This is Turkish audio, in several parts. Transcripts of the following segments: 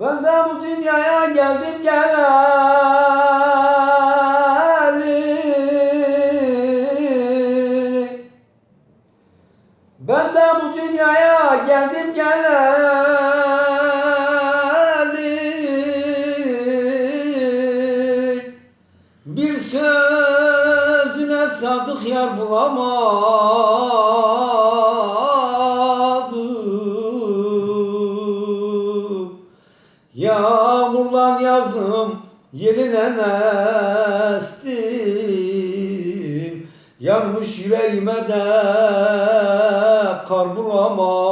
Ben de bu dünyaya geldim geleli Ben de bu dünyaya geldim geleli Bir sözüne sadık yar bulamadım Yağmurlar yağdım, yeline nestim Yanmış yüreğime de kar bulamadım.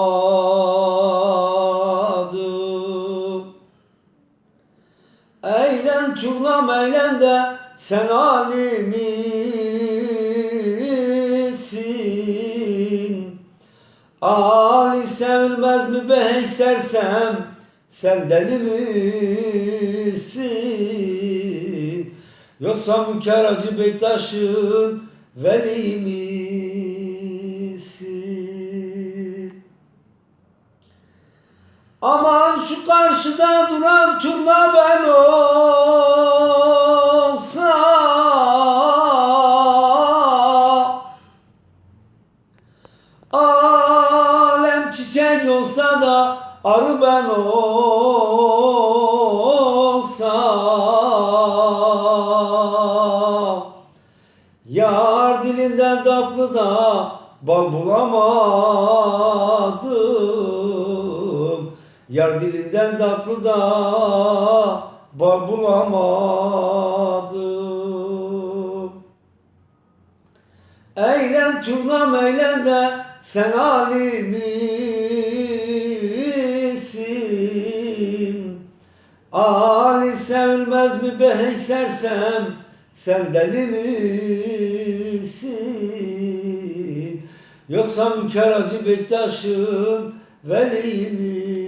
Eğlen turlam eğlen de sen alimisin. Ali sevilmez mi be hey sersem sen deli misin? Yoksa Münker Hacı Bektaş'ın veli misin? Aman şu karşıda duran turna ben olsa Alem çiçek olsa da arı ben olsam Yar dilinden tatlı da bal bulamadım. Yar dilinden tatlı da bal bulamadım. Eğlen turnam eğlen de sen alimisin Ali sevilmez mi be hey sersem sen deli misin? Yoksa Münker Hacı Bektaş'ın veli misin?